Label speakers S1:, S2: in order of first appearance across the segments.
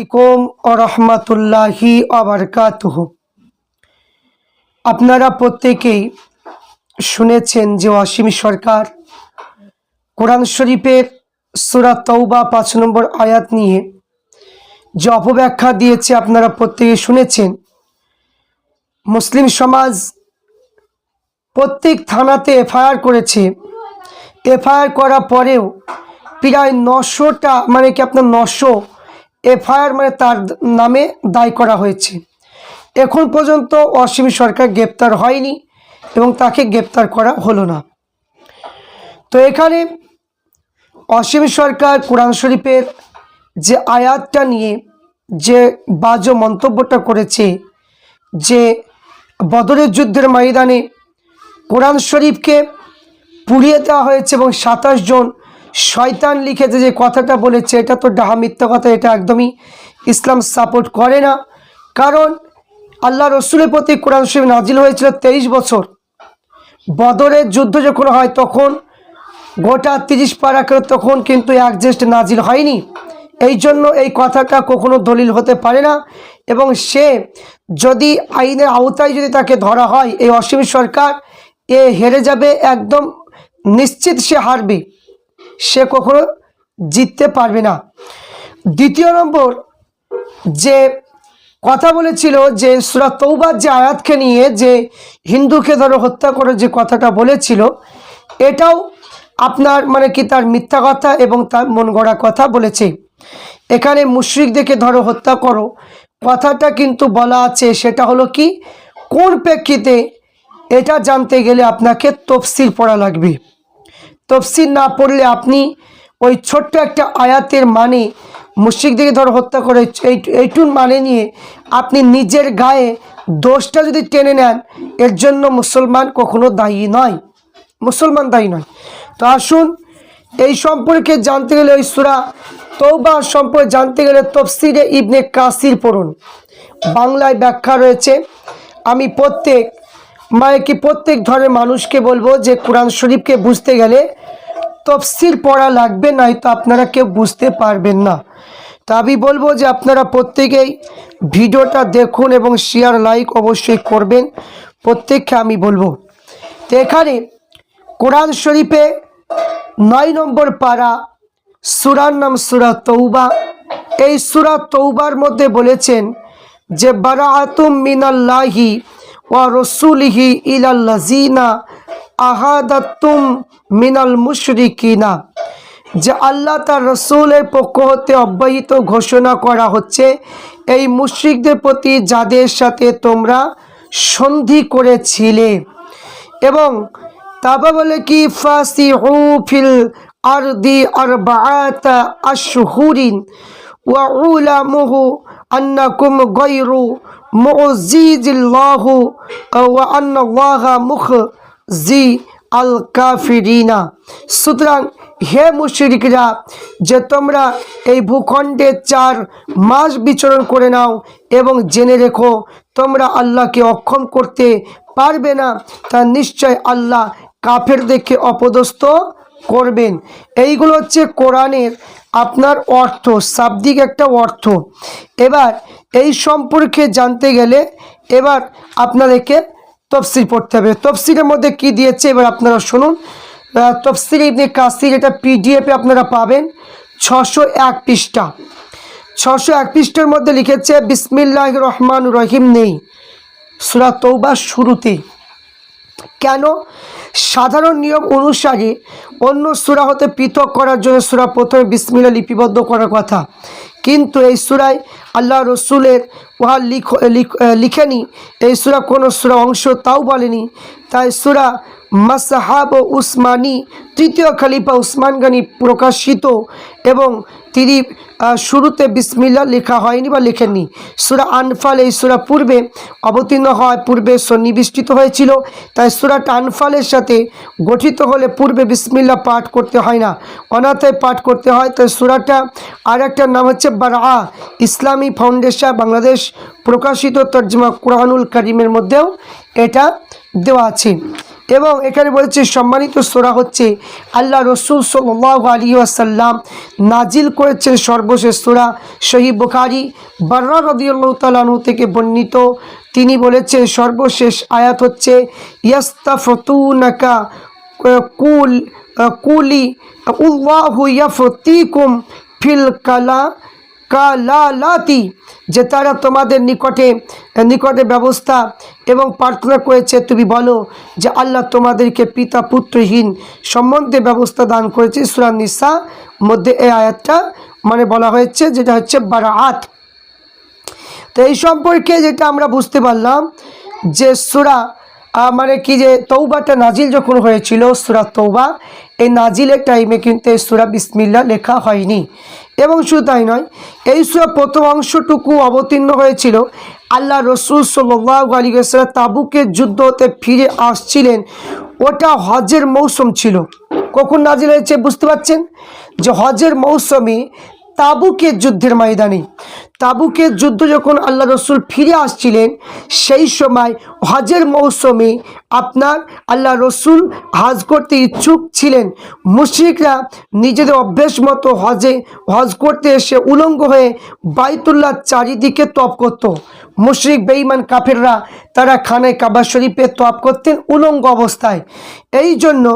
S1: আলাইকুম ও রহমতুল্লাহি আবরকাতুহ আপনারা প্রত্যেকেই শুনেছেন যে অসীম সরকার কোরআন শরীফের সুরা তৌবা পাঁচ নম্বর আয়াত নিয়ে যে অপব্যাখ্যা দিয়েছে আপনারা প্রত্যেকে শুনেছেন। মুসলিম সমাজ প্রত্যেক থানাতে এফআইআর করেছে। এফআইআর করার পরেও প্রায় নশোটা মানে কি আপনার নশো এফআইআর মানে তার নামে দায় করা হয়েছে। এখন পর্যন্ত অসীম সরকার গ্রেপ্তার হয়নি এবং তাকে গ্রেপ্তার করা হলো না। তো এখানে অসীম সরকার কোরআন শরীফের যে আয়াতটা নিয়ে যে বাজ মন্তব্যটা করেছে, যে বদরের যুদ্ধের ময়দানে কোরআন শরীফকে পুড়িয়ে দেওয়া হয়েছে এবং সাতাশ জন শয়তান লিখেছে যে কথাটা বলেছে, এটা তো ডাহা মিথ্যা কথা, এটা একদমই ইসলাম সাপোর্ট করে না। কারণ আল্লাহ রসুলের প্রতি কোরআন শরীফ নাজিল হয়েছিল তেইশ বছর। বদরের যুদ্ধ যখন হয় তখন গোটা তিরিশ পারা করে তখন কিন্তু এক জ্যেষ্ঠ নাজিল হয়নি। এই জন্য এই কথাটা কখনো দলিল হতে পারে না এবং সে যদি আইনের আওতায় যদি তাকে ধরা হয়, এই অসীম সরকার এ হেরে যাবে, একদম নিশ্চিত সে হারবে। সে কখনো জিততে পারবে না। দ্বিতীয় নম্বর, যে কথা বলেছিল যে সুরা তৌবার যে আয়াতকে নিয়ে যে হিন্দুকে ধরো হত্যা করে যে কথাটা বলেছিল, এটাও আপনার মানে কি তার মিথ্যা কথা এবং তার মন গড়া কথা বলেছে। এখানে মুশ্রিকদেরকে ধরো হত্যা করো, কথাটা কিন্তু বলা আছে, সেটা হলো কি, কোন প্রেক্ষিতে এটা জানতে গেলে আপনাকে তফসিল পড়া লাগবে। তফসিল না পড়লে আপনি ওই ছোট্ট একটা আয়াতের মানে মুশ্রিকদিকে ধরো হত্যা করে এই, এইটুন মানে নিয়ে আপনি নিজের গায়ে দোষটা যদি টেনে নেন, এর জন্য মুসলমান কখনো দায়ী নয়। মুসলমান দায়ী নয়। তো আসুন, এই সম্পর্কে জানতে গেলে ওই সুরা তৌবা সম্পর্কে জানতে গেলে তফসিরে ইবনে কাসির পড়ুন। বাংলায় ব্যাখ্যা রয়েছে, আমি প্রত্যেক মানে কি প্রত্যেক ধরনের মানুষকে বলব যে কোরআন শরীফকে বুঝতে গেলে তফসির পড়া লাগবে, নয়তো আপনারা কেউ বুঝতে পারবেন না। তা আমি বলব যে আপনারা প্রত্যেকেই ভিডিওটা দেখুন এবং শেয়ার লাইক অবশ্যই করবেন। প্রত্যেককে আমি বলব। তো এখানে কোরআন শরীফে নয় নম্বর পাড়া সুরার নাম সুরা তৌবা এই সুরা তৌবার মধ্যে বলেছেন যে, বারাআতুম মিনাল্লাহি ওয়া রসুলিহি ইলাল্লাজিনা আহাদাতুম মিনাল মুশরিকিনা। যে আল্লাহ তার রসুলের পক্ষ হতে অব্যাহত ঘোষণা করা হচ্ছে, এই মুশ্রিকদের প্রতি যাদের সাথে তোমরা সন্ধি করেছিলে। এবং তারপর বলে কি ফাসি ফিল আরদি আর বাআতা আশহুরিন, ওয়া উলামুহু আন্নাকুম গায়রু মুজিজিল্লাহু ওয়া আন্নাল্লাহা মুখজি আল কাফিরিনা সুতরাং হে মুশরিকরা, যে তোমরা এই ভূখণ্ডে চার মাস বিচরণ করে নাও এবং জেনে রেখো, তোমরা আল্লাহকে অক্ষম করতে পারবে না। তা নিশ্চয় আল্লাহ কাফের দেখে অপদস্থ করবেন। এইগুলো হচ্ছে কোরআনের আপনার অর্থ, শাব্দিক একটা অর্থ। এবার এই সম্পর্কে জানতে গেলে এবার আপনাদেরকে তফসিল পড়তে হবে। তফসিলের মধ্যে কি দিয়েছে এবার আপনারা শুনুন। তফসিল ইবনে কাসির এটা পিডিএফে আপনারা পাবেন। ছশো এক পৃষ্ঠা। ছশো এক পৃষ্ঠার মধ্যে লিখেছে বিসমিল্লাহ রহমান রহিম নেই। সুরা তৌবার শুরুতেই। কেন? সাধারণ নিয়ম অনুসারে অন্য সুরা হতে পৃথক করার জন্য সুরা প্রথমে বিসমিল্লা লিপিবদ্ধ করার কথা। কিন্তু এই সুরায় আল্লাহ রসুলের উহা লিখ লিখ- লিখেনি। এই সুরা কোনো সুরা অংশ তাও বলেনি। তাই সুরা মাসাহাব উসমানী, তৃতীয় খালিফা উসমান গানি প্রকাশিত এবং তিনি শুরুতে বিসমিল্লা লেখা হয়নি বা লেখেননি। সুরা আনফাল এই সুরা পূর্বে অবতীর্ণ হয় পূর্বে সন্নিবিষ্টিত হয়েছিল, তাই সুরাটা আনফালের সাথে গঠিত হলে পূর্বে বিসমিল্লা পাঠ করতে হয় না। অনাথায় পাঠ করতে হয়, তাই সুরাটা আর একটার নাম হচ্ছে বারা ইসলামী ফাউন্ডেশন, বাংলাদেশ প্রকাশিত তর্জমা কোরআনুল করিমের মধ্যেও এটা দেওয়া আছে। এবং এখানে বলেছে, সম্মানিত সোরা হচ্ছে, আল্লাহ রসুল সাল্লাহ আলী আসাল্লাম নাজিল করেছেন সর্বশেষ সোরা, শহীদ বুখারি, বার্রা রদিউল্লাহ তালানু থেকে বর্ণিত। তিনি বলেছেন, সর্বশেষ আয়াত হচ্ছে, ইয়াস্তাফতুনাকা কুল কুলি উল্লাহু ইয়াফতিকুম ফিল কালা কালালাতি, যে তারা তোমাদের নিকটে নিকটে ব্যবস্থা এবং প্রার্থনা করেছে। তুমি বলো যে আল্লাহ তোমাদেরকে পিতা পুত্রহীন সম্বন্ধে ব্যবস্থা দান করেছে। সুরান নিসা মধ্যে এই আয়াতটা মানে বলা হয়েছে, যেটা হচ্ছে বারাআত। তো এই সম্পর্কে যেটা আমরা বুঝতে পারলাম যে সুরা মানে কি যে তৌবাটা নাজিল যখন হয়েছিল, সুরা তৌবা এই নাজিলের টাইমে কিন্তু এই সুরা বিসমিল্লা লেখা হয়নি। এবং শুধু তাই নয়, এই সুরা প্রথম অংশটুকু অবতীর্ণ হয়েছিল। আল্লাহ রসুল সোল্লাহ আলী সাল্লাম তাবুকের যুদ্ধ হতে ফিরে আসছিলেন। ওটা হজের মৌসুম ছিল। কখন নাজিল হয়েছে বুঝতে পারছেন? যে হজের মৌসুমে তাবুকের যুদ্ধের ময়দানে। তাবুকের যুদ্ধ যখন আল্লাহ রসুল ফিরে আসছিলেন, সেই সময় হজের মৌসুমে আপনার আল্লাহ রসুল হজ করতে ইচ্ছুক ছিলেন। মুশ্রিকরা নিজেদের অভ্যেস মতো হজে, হজ করতে এসে উলঙ্গ হয়ে বাইতুল্লাহ চারিদিকে তপ করত। মুশরিক, বেঈমান, কাফেররা তারা খানায় কাবা শরীফে তপ করতেন উলঙ্গ অবস্থায়। এই জন্য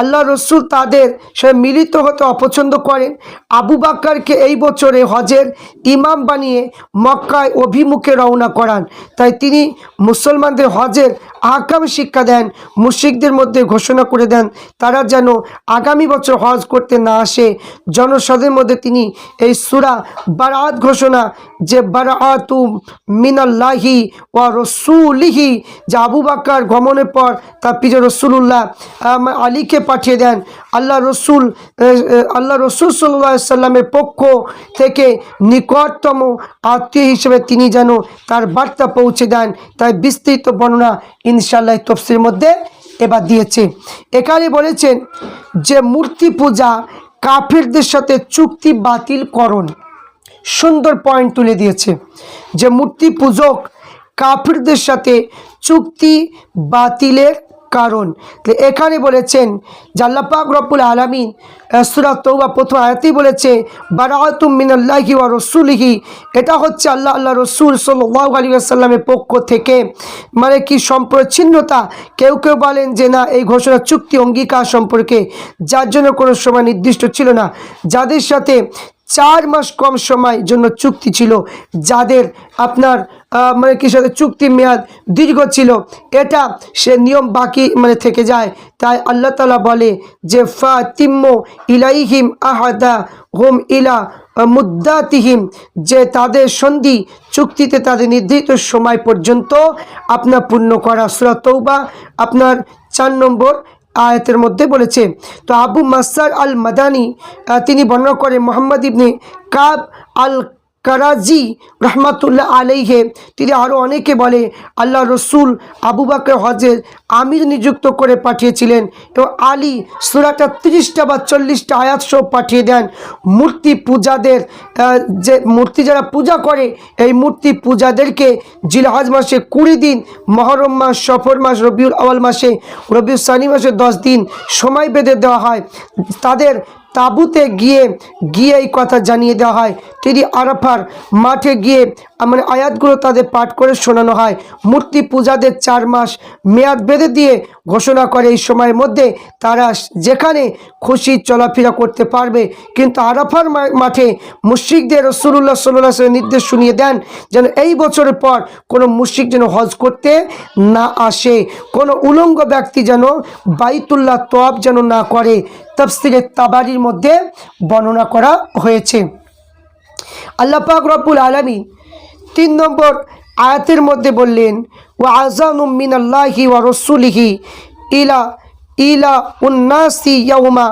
S1: আল্লাহ রসুল তাদের সে মিলিত হতে অপছন্দ করেন। আবু বাক্কারকে এই বছরে হজের ইমাম বানিয়ে মক্কায় অভিমুখে রওনা করান। তাই তিনি মুসলমানদের হজের আহকাম শিক্ষা দেন, মুশরিকদের মধ্যে ঘোষণা করে দেন, তারা যেন আগামী বছর হজ করতে না আসে। জনসাধারণের মধ্যে তিনি এই সুরা বারাত ঘোষণা যে বারাতু মিনাল্লাহি ওয়া রসুলিহি, যে আবু বাক্কার গমনের পর তার পিজে রসুল্লাহ আলীকে পাঠিয়ে দেন। আল্লাহ রসুল আল্লাহ রসুল সাল্লাহ সাল্লামের পক্ষ থেকে নিকটতম আত্মীয় হিসেবে তিনি যেন তার বার্তা পৌঁছে দেন। তাই বিস্তৃত বর্ণনা ইনশাল্লাহ তফসির মধ্যে এবার দিয়েছে। এখানে বলেছেন যে মূর্তি পূজা কাফিরদের সাথে চুক্তি বাতিল করণ সুন্দর পয়েন্ট তুলে দিয়েছে যে মূর্তি পূজক কাফিরদের সাথে চুক্তি বাতিলের কারণ। এখানে বলেছেন জাল্লাপাক রব্বুল আলমিন সুরাত তৌবা প্রথম আয়াতেই বলেছে বারাতুম মিনাল্লাহি ওয়া রসুলিহি। এটা হচ্ছে আল্লাহ আল্লাহ রসুল সাল্লাহ আলী আসাল্লামের পক্ষ থেকে। মানে কি সম্প্রচ্ছিন্নতা? কেউ কেউ বলেন যে, না, এই ঘোষণা চুক্তি, অঙ্গীকার সম্পর্কে যার জন্য কোনো সময় নির্দিষ্ট ছিল না। যাদের সাথে চার মাস কম সময় জন্য চুক্তি ছিল, যাদের আপনার মানে কি সাথে চুক্তির মেয়াদ দীর্ঘ ছিল, এটা সে নিয়ম বাকি মানে থেকে যায়। তাই আল্লাহ তালা বলে যে ফা তিম্ম ইলাইহিম আহাদা, হোম ইলা মুদ্দাতিহিম, যে তাদের সন্ধি চুক্তিতে তাদের নির্ধারিত সময় পর্যন্ত আপনার পূর্ণ করা সুরা আপনার চার নম্বর আয়াতের মধ্যে বলেছে, তো আবু মাসার আল মাদানি তিনি বর্ণনা করে মোহাম্মদ ইবনে কাব আল কারাজি রহমাতুল্লাহ আলাইহে, তিনি আরও অনেকে বলে, আল্লাহ রসুল আবু বাকর হজের আমির নিযুক্ত করে পাঠিয়েছিলেন এবং আলী সুরাটা তিরিশটা বা চল্লিশটা আয়াত সহ পাঠিয়ে দেন। মূর্তি পূজাদের যে মূর্তি যারা পূজা করে, এই মূর্তি পূজাদেরকে জিলহাজ মাসে কুড়ি দিন, মহরম মাস, সফর মাস, রবিউল আওয়াল মাসে, রবিউল সানি মাসে দশ দিন সময় বেঁধে দেওয়া হয়। তাদের তাঁবুতে গিয়ে গিয়ে এই কথা জানিয়ে দেওয়া হয়। তিনি আরাফার মাঠে গিয়ে মানে আয়াতগুলো তাদের পাঠ করে শোনানো হয়। মূর্তি পূজাদের চার মাস মেয়াদ বেঁধে দিয়ে ঘোষণা করে এই সময়ের মধ্যে তারা যেখানে খুশি চলাফেরা করতে পারবে। কিন্তু আরাফার মাঠে মুশ্রিকদের রসুল্লাহ সাল্লাহ নির্দেশ শুনিয়ে দেন যেন এই বছরের পর কোনো মুশ্রিক যেন হজ করতে না আসে। কোনো উলঙ্গ ব্যক্তি যেন বাইতুল্লাহ তোয়াব যেন না করে। তফসিরে তাবারির মধ্যে বর্ণনা করা হয়েছে। আল্লাহ পাক রব্বুল আলমী তিন নম্বর আয়াতের মধ্যে বললেন ও আজানুম মিনাল্লাহি ওয়া রসুলিহি ইলা ইলা উন্নাসি ইয়াউমা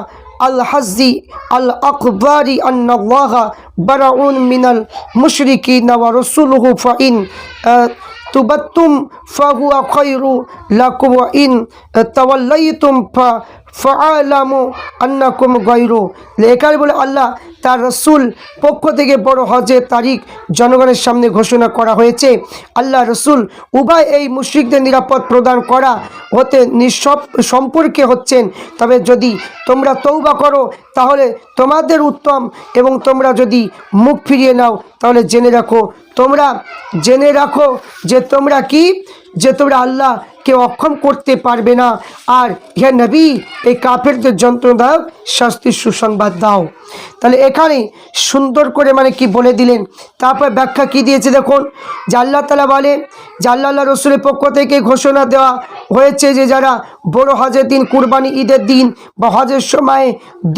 S1: আল হাজি আল আকবরি আন্নাল্লাহা বারাউন মিনাল মুশরিকিন ওয়া রসুলুহু ফাইন তুবাত্তুম ফাহুয়া খৈরু ওয়া ইন তাওয়াল্লাইতুম ফা ফালামু আন্নাকুম গৈরু এখানে বলে আল্লাহ, তার রসুল পক্ষ থেকে বড় হজের তারিখ জনগণের সামনে ঘোষণা করা হয়েছে। আল্লাহ রসুল উভয় এই মুশ্রিকদের নিরাপদ প্রদান করা হতে নিঃসব সম্পর্কে হচ্ছেন। তবে যদি তোমরা তৌবা করো, তাহলে তোমাদের উত্তম এবং তোমরা যদি মুখ ফিরিয়ে নাও, তাহলে জেনে রাখো। তোমরা জেনে রাখো যে তোমরা কি? যে তোমরা আল্লাহকে অক্ষম করতে পারবে না। আর হে নবী, এই কাফেরদের যন্ত্রণাদায়ক শাস্তির সুসংবাদ দাও। তাহলে এখানে সুন্দর করে মানে কি বলে দিলেন? তারপর ব্যাখ্যা কি দিয়েছে দেখুন? যে আল্লাহ তালা বলে, যে আল্লাহ রসুলের পক্ষ থেকে ঘোষণা দেওয়া হয়েছে যে যারা বড় হজের দিন, কুরবানি ঈদের দিন বা হজের সময়ে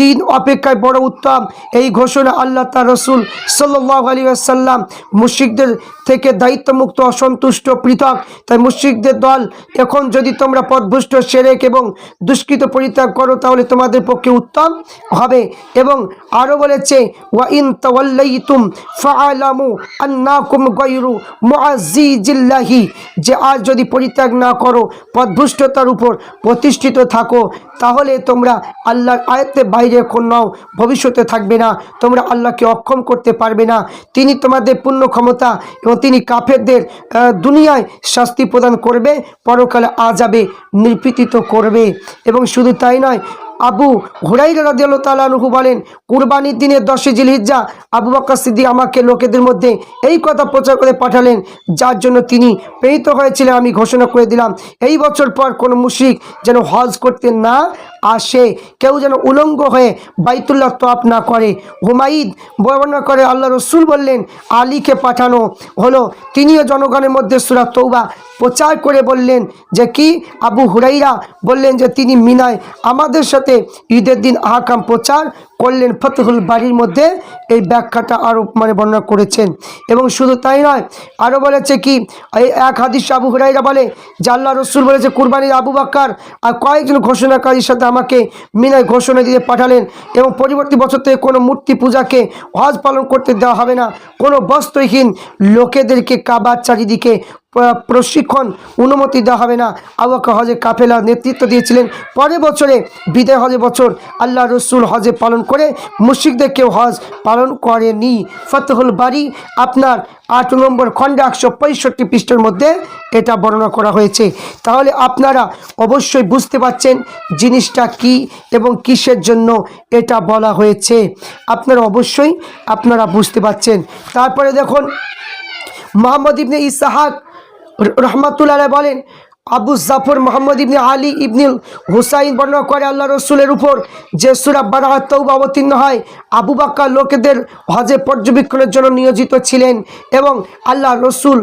S1: দিন অপেক্ষায় বড় উত্তম, এই ঘোষণা আল্লাহ তার রসুল সাল্লাহ আলী আসাল্লাম মুশিকদের থেকে দায়িত্বমুক্ত, অসন্তুষ্ট, পৃথক। তাই মুশিকদের দল এখন যদি তোমরা পদভুষ্ট সেরেক এবং দুষ্কৃত পরিত্যাগ করো, তাহলে তোমাদের পক্ষে উত্তম হবে। এবং আরও বলেছে, ওয়া ইন তাওয়াল্লাইতুম আন্নাকুম যে আর যদি পরিত্যাগ না করো পদভুষ্টতার উপর প্রতিষ্ঠিত থাকো, তাহলে তোমরা আল্লাহর আয়ত্তে বাইরে কোন নাও ভবিষ্যতে থাকবে না। তোমরা আল্লাহকে অক্ষম করতে পারবে না। তিনি তোমাদের পূর্ণ ক্ষমতা এবং তিনি কাফেরদের দুনিয়ায় শাস্তি প্রদান করবে। পরকালে আজাবে নিপীড়িত করবে। এবং শুধু তাই নয় আবু হুরাইরা রাদিয়াল্লাহু তাআলা আনহু বলেন, কুরবানির দিনের দশে জিলহিজ্জা আবু বকর সিদ্দিক আমাকে লোকেদের মধ্যে এই কথা প্রচার করে পাঠালেন, যার জন্য তিনি প্রেরিত হয়েছিলেন। আমি ঘোষণা করে দিলাম, এই বছর পর কোনো মুশরিক যেন হজ করতে না আসে, কেউ যেন উলঙ্গ হয়ে বাইতুল্লাহ তপ না করে। হুমাইদ বর্ণনা করে, আল্লাহ রসুল বললেন, আলীকে পাঠানো হলো। তিনিও জনগণের মধ্যে সুরা তৌবা প্রচার করে বললেন যে কি? আবু হুরাইরা বললেন যে তিনি মিনায় আমাদের সাথে ঈদের দিন আহকাম প্রচার করলেন। ফতহুল বাড়ির মধ্যে এই ব্যাখ্যাটা আরও মানে বর্ণনা করেছেন। এবং শুধু তাই নয় আরও বলেছে কি, এই এক হাদিস আবু হুরাইরা বলে, যে আল্লাহ রসুল বলেছে, কুরবানির আবু বাক্কার আর কয়েকজন ঘোষণাকারীর সাথে আমাকে মিনায় ঘোষণা দিয়ে পাঠালেন এবং পরবর্তী বছর থেকে কোনো মূর্তি পূজাকে হজ পালন করতে দেওয়া হবে না। কোনো বস্ত্রহীন লোকেদেরকে কাবার চারিদিকে প্রশিক্ষণ অনুমতি দেওয়া হবে না। আবাকা হজে কাফেলা নেতৃত্ব দিয়েছিলেন। পরের বছরে বিদায় হজে বছর আল্লাহ রসুল হজে পালন করে মুশিকদের কেউ হজ পালন করেনি। ফতহুল বাড়ি আপনার আট নম্বর খণ্ডে একশো পঁয়ষট্টি পৃষ্ঠের মধ্যে এটা বর্ণনা করা হয়েছে। তাহলে আপনারা অবশ্যই বুঝতে পারছেন জিনিসটা কি এবং কিসের জন্য এটা বলা হয়েছে। আপনারা অবশ্যই আপনারা বুঝতে পারছেন। তারপরে দেখুন, মোহাম্মদ ইবনে ইসাহাক রহমাতুল্লাহ বলেন আবু জাফর মোহাম্মদ ইবনে আলী ইবনুল হুসাইন বর্ণনা করে আল্লাহ রসুলের উপর যে সুরা বারাহাত তৌবা অবতীর্ণ হয়, আবু বাক্কা লোকেদের হজে পর্যবেক্ষণের জন্য নিয়োজিত ছিলেন এবং আল্লাহ রসুল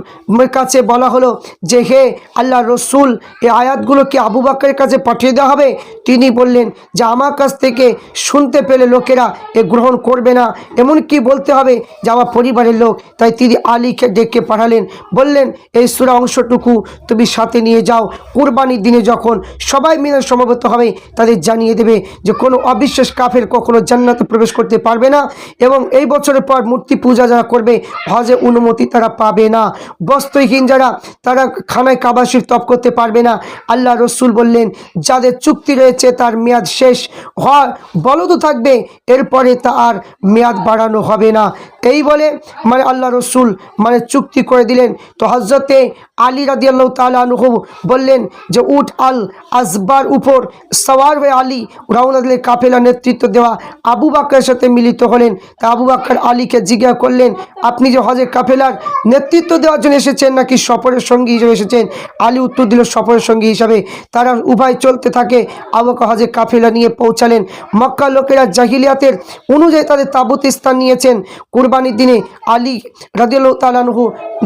S1: কাছে বলা হলো যে, হে আল্লাহ রসুল, এই আয়াতগুলোকে আবু বাক্কের কাছে পাঠিয়ে দেওয়া হবে। তিনি বললেন যে, আমার কাছ থেকে শুনতে পেলে লোকেরা এ গ্রহণ করবে না। এমন কি বলতে হবে যে, আমার পরিবারের লোক। তাই তিনি আলীকে ডেকে পাঠালেন। বললেন, এই সুরা অংশটুকু তুমি সাথে নিয়ে যাও। কুরবানির দিনে যখন সবাই মিলে সমবেত হবে, তাদের জানিয়ে দেবে যে কোনো অবিশ্বাস কাফের কখনো জান্নাতে প্রবেশ করতে পারবে না এবং এই বছরের পর মূর্তি পূজা যারা করবে হজে অনুমতি তারা পাবে না। বস্ত্রহীন যারা, তারা খানায় কাবাসির তপ করতে পারবে না। আল্লাহ রসুল বললেন, যাদের চুক্তি রয়েছে তার মেয়াদ শেষ হয় বলদ থাকবে, এরপরে তা আর মেয়াদ বাড়ানো হবে না। এই বলে মানে আল্লাহ রসুল মানে চুক্তি করে দিলেন। তো হজরতে আলী রাদি আল্লাহ তালু বললেন যে, উট আল আসবার উপর সওয়ার হয়ে আলী রওনা দিলে কাফেলা নেতৃত্ব দেওয়া আবু বাক্কার সাথে মিলিত হলেন। তা আবু বাক্কার আলীকে জিজ্ঞাসা করলেন, আপনি যে হজে কাফেলার নেতৃত্ব দেওয়ার জন্য এসেছেন নাকি সফরের সঙ্গী হিসেবে এসেছেন? আলী উত্তর দিল, সফরের সঙ্গী হিসাবে। তারা উভয় চলতে থাকে। আবুকা হজে কাফেলা নিয়ে পৌঁছালেন। মক্কা লোকেরা জাহিলিয়াতের অনুযায়ী তাদের তাবুত স্থান নিয়েছেন। কুরবানির দিনে আলী রাদিয়াল তালানহু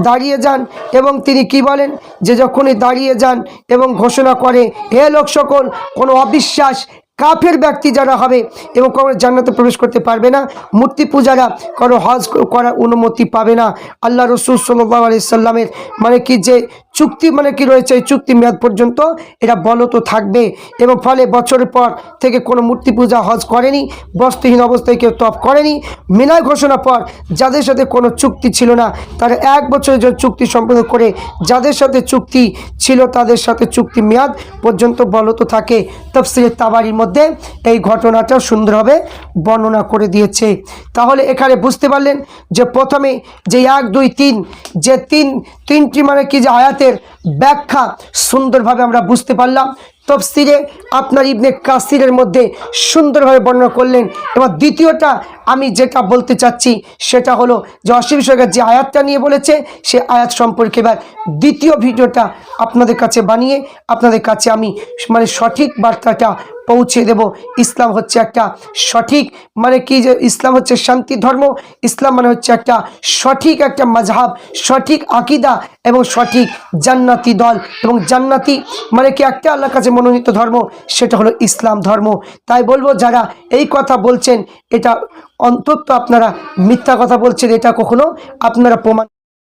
S1: দাঁড়িয়ে যান এবং তিনি কি বলেন? যে যখনই দাঁড়িয়ে যান এবং ঘোষণা করে হে লোক সকল কোনো অবিশ্বাস কাফের ব্যক্তি যারা হবে এবং কোনো জান্নাতে প্রবেশ করতে পারবে না, মূর্তি পূজারা কোনো হজ করার অনুমতি পাবে না। আল্লাহ রসুল সাল্লাহ আলি সাল্লামের মানে কি যে চুক্তি মানে কি রয়েছে, এই চুক্তি মেয়াদ পর্যন্ত এরা বলত থাকবে এবং ফলে বছরের পর থেকে কোনো মূর্তি পূজা, হজ করেনি বস্ত্রহীন অবস্থায় কেউ তপ করেনি। মিনায় ঘোষণা পর যাদের সাথে কোনো চুক্তি ছিল না, তারা এক বছরের জন্য চুক্তি সম্পন্ন করে যাদের সাথে চুক্তি ছিল তাদের সাথে চুক্তি মেয়াদ পর্যন্ত বলত থাকে। তফসিলের তাবারির মধ্যে এই ঘটনাটাও সুন্দরভাবে বর্ণনা করে দিয়েছে। তাহলে এখানে বুঝতে পারলেন যে প্রথমে যে এক, দুই, তিন, যে তিন, তিনটি মানে কি যে আয়াতের ব্যাখ্যা সুন্দরভাবে আমরা বুঝতে পারলাম। তফসিরে আপনার ইবনে কাসিরের মধ্যে সুন্দরভাবে বর্ণনা করলেন। এবার দ্বিতীয়টা আমি যেটা বলতে চাচ্ছি সেটা হলো যে অসীম সরকার যে আয়াতটা নিয়ে বলেছে, সে আয়াত সম্পর্কে এবার দ্বিতীয় ভিডিওটা আপনাদের কাছে বানিয়ে, আপনাদের কাছে আমি মানে সঠিক বার্তাটা পৌঁছে দেব। ইসলাম হচ্ছে একটা সঠিক মানে কি যে ইসলাম হচ্ছে শান্তি ধর্ম, ইসলাম মানে হচ্ছে একটা সঠিক একটা মাঝহাব সঠিক আকিদা এবং সঠিক জান্নাতি দল। এবং জান্নাতি মানে কি একটা আল্লাহর কাছে মনোনীত ধর্ম, সেটা হলো ইসলাম ধর্ম। তাই বলব, যারা এই কথা বলছেন, এটা অন্তত আপনারা মিথ্যা কথা বলছেন, এটা কখনো আপনারা প্রমাণ